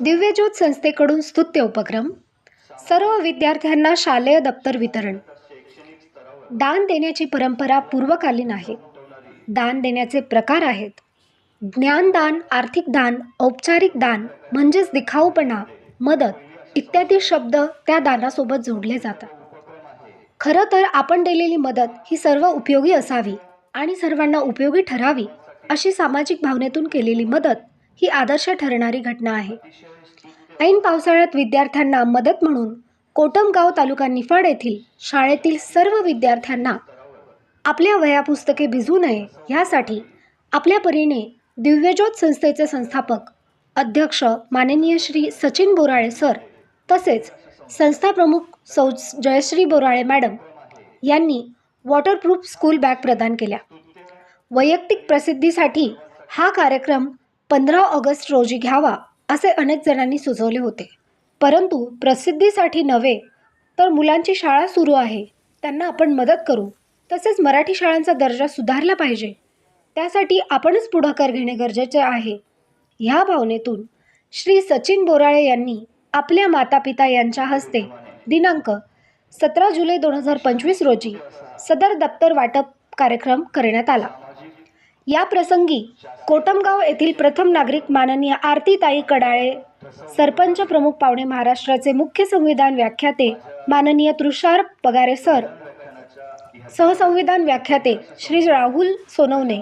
दिव्यज्योत संस्थेकडून स्तुत्य उपक्रम सर्व विद्यार्थ्यांना शालेय दप्तर वितरण दान देण्याची परंपरा पूर्वकालीन आहे. दान देण्याचे प्रकार आहेत. ज्ञानदान आर्थिक दान औपचारिक दान म्हणजेच दिखाऊपणा मदत इत्यादी शब्द त्या दानासोबत जोडले जातात. खरं तर आपण दिलेली मदत ही सर्व उपयोगी असावी आणि सर्वांना उपयोगी ठरावी. अशी सामाजिक भावनेतून केलेली मदत ही आदर्श ठरणारी घटना आहे. ऐन पावसाळ्यात विद्यार्थ्यांना मदत म्हणून कोटमगाव तालुका निफाड येथील शाळेतील सर्व विद्यार्थ्यांना आपल्या वह्या पुस्तके भिजू नये ह्यासाठी आपल्या परीने दिव्यज्योत संस्थेचे संस्थापक अध्यक्ष माननीय श्री सचिन बोराळे सर तसेच संस्थाप्रमुख सौ जयश्री बोराळे मॅडम यांनी वॉटरप्रूफ स्कूल बॅग प्रदान केल्या. वैयक्तिक प्रसिद्धीसाठी हा कार्यक्रम पंधरा ऑगस्ट रोजी घ्यावा असे अनेक जणांनी सुचवले होते. परंतु प्रसिद्धीसाठी नव्हे तर मुलांची शाळा सुरू आहे. त्यांना आपण मदत करू. तसेच मराठी शाळांचा दर्जा सुधारला पाहिजे. त्यासाठी आपणच पुढाकार घेणे गरजेचे आहे. ह्या भावनेतून श्री सचिन बोराळे यांनी आपल्या मातापिता यांच्या हस्ते दिनांक सतरा जुलै दोन हजार पंचवीस रोजी सदर दप्तर वाटप कार्यक्रम करण्यात आला. या प्रसंगी कोटमगाव येथील प्रथम नागरिक माननीय आरतीताई कडाळे सरपंच प्रमुख पावणे महाराष्ट्राचे मुख्य संविधान व्याख्याते माननीय तुषार पगारे सर सहसंविधान व्याख्याते श्री राहुल सोनवणे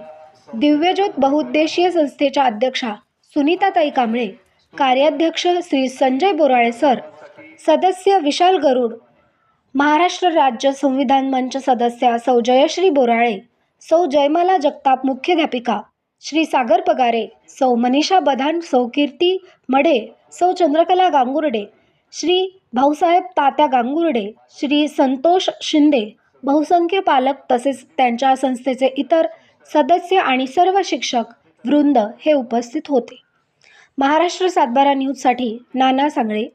दिव्यज्योत बहुउद्देशीय संस्थेच्या अध्यक्षा सुनीताताई कांबळे कार्याध्यक्ष श्री संजय बोराळे सर सदस्य विशाल गरुड महाराष्ट्र राज्य संविधान मंच सदस्या सौ जयश्री बोराळे सौ जयमाला जगताप मुख्याध्यापिका श्री सागर पगारे सौ मनीषा बधान सौ कीर्ती मडे सौ चंद्रकला गांगुर्डे श्री भाऊसाहेब तात्या गांगुर्डे श्री संतोष शिंदे बहुसंख्य पालक तसेच त्यांच्या संस्थेचे इतर सदस्य आणि सर्व शिक्षक वृंद हे उपस्थित होते. महाराष्ट्र सातबारा न्यूजसाठी नाना सांगळे